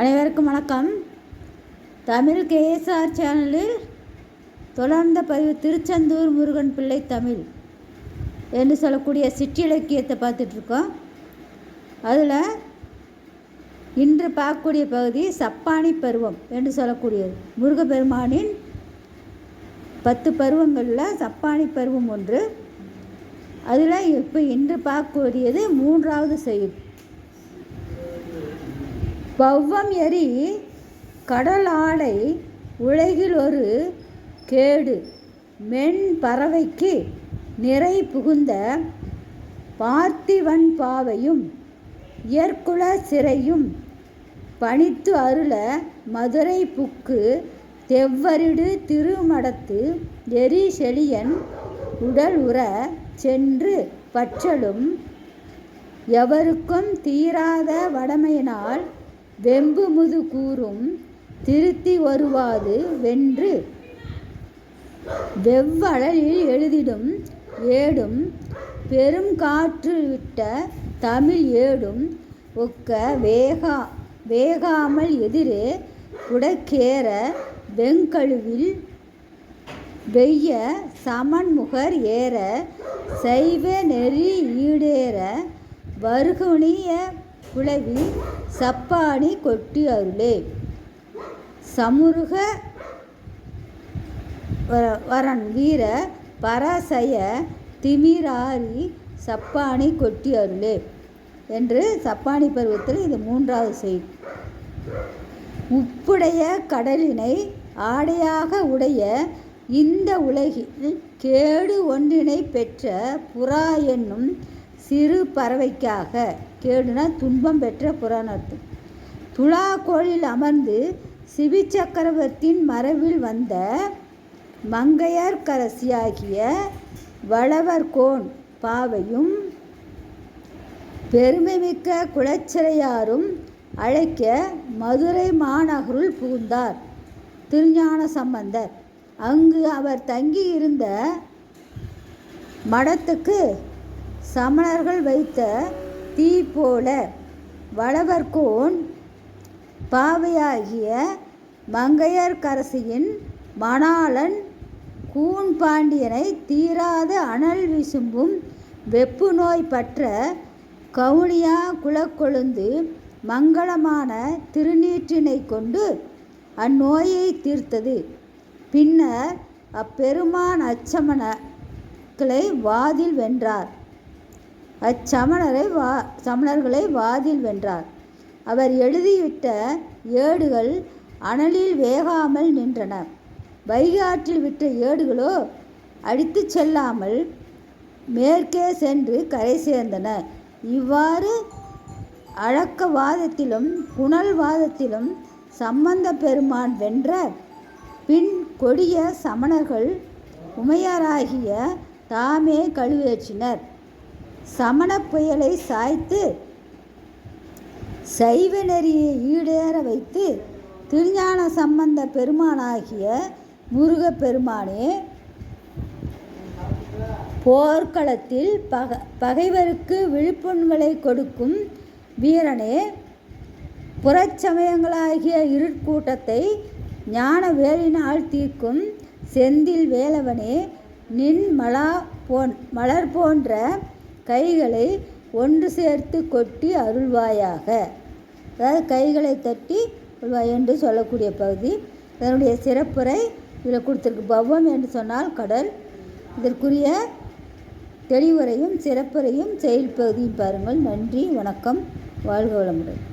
அனைவருக்கும் வணக்கம். தமிழ் கேஎஸ்ஆர் சேனலில் தொடர்ந்த பதிவு திருச்செந்தூர் முருகன் பிள்ளை தமிழ் என்று சொல்லக்கூடிய சிற்றிலக்கியத்தை பார்த்துட்ருக்கோம். அதில் இன்று பார்க்கக்கூடிய பகுதி சப்பானி பருவம் என்று சொல்லக்கூடியது முருகப்பெருமானின் பத்து பருவங்களில் சப்பானி பருவம் ஒன்று. அதில் இப்போ இன்று பார்க்கக்கூடியது மூன்றாவது செயல் பவ்வம் எரி கடல் ஆடை உலகில் ஒரு கேடு. மென் பறவைக்கு நிறை புகுந்த பார்த்திவன் பாவையும் இயற்குல சிறையும் பணித்து அருள மதுரை புக்கு தெவ்வரிடு திருமடத்து எரி செழியன் உடல் உற சென்று பற்றலும் எவருக்கும் தீராத வடமையினால் வெம்பு முது கூறும் திருத்தி வருவாது வென்று. வெவ்வழலில் எழுதிடும் ஏடும் பெரும் காற்று விட்ட தமிழ் ஏடும் ஒக்க வேகா வேகாமல் எதிரே உடக்கேற வெங்கழுவில் வெய்ய சமன்முகர் ஏற சைவ நெறி ஈடேற வருகுணிய குளவி சப்பாணி கொட்டி அருளே. சமுருக வரன் வீர பராசய திமிராரி சப்பானி கொட்டி அருளே என்று சப்பானி பருவத்தில் இது மூன்றாவது செய்தி. உப்புடைய கடலினை ஆடையாக உடைய இந்த உலகில் கேடு ஒன்றினை பெற்ற புறா என்னும் சிறு பறவைக்காக கேடுனா துன்பம் பெற்ற புறான்னு துலா கோளில் அமர்ந்து சிவி சக்கரவர்த்தியின் மரபில் வந்த மங்கையர்கரசியாகிய வளவர்கோன் பாவையும் பெருமைமிக்க குலச்சிறையாரும் அழைக்க மதுரை மாநகருள் புகுந்தார். திருஞான சம்பந்தர். அங்கு அவர் தங்கியிருந்த மடத்துக்கு சமணர்கள் வைத்த தீ போல வளவர்கோன் பாவையாகிய மங்கையர்கரசியின் மணாளன் கூன் பாண்டியனை தீராத அனல் விசும்பும் வெப்பு நோய் பற்ற கவுனியா குலக்கொழுந்து மங்களமான திருநீற்றினை கொண்டு அந்நோயை தீர்த்தது. பின்னர் அப்பெருமான் அச்சமணக்களை வாதில் வென்றார். அச்சமணரை வா சமணர்களை வாதில் வென்றார். அவர் எழுதிவிட்ட ஏடுகள் அனலில் வேகாமல் நின்றன. வைகாற்றில் விட்ட ஏடுகளோ அடித்து செல்லாமல் மேற்கே சென்று கரை சேர்ந்தன. இவ்வாறு அழக்கவாதத்திலும் புனல்வாதத்திலும் சம்பந்த பெருமான் வென்ற பின் கொடிய சமணர்கள் உமையராகிய தாமே கழுவேற்றினர். சமண புயலை சாய்த்து சைவ நெறியை ஈடேற வைத்து திருஞான சம்பந்த பெருமானாகிய முருகப்பெருமானே போர்க்களத்தில் பக பகைவருக்கு விழிப்புண்களை கொடுக்கும் வீரனே புறச்சமயங்களாகிய இருட்கூட்டத்தை ஞான வேலினால் தீர்க்கும் செந்தில் வேலவனே நின் மலா போன் மலர் போன்ற கைகளை ஒன்று சேர்த்து கொட்டி அருள்வாயாக. அதாவது கைகளை தட்டி அருள்வாய் என்று சொல்லக்கூடிய பகுதி. இதனுடைய சிறப்புரை இதில் கொடுத்துருக்கு. பவ்வம் என்று சொன்னால் கடல். இதற்குரிய தெளிவுரையும் சிறப்புரையும் செயல் பகுதியும் பாருங்கள். நன்றி வணக்கம். வாழ்க வளமுடன்.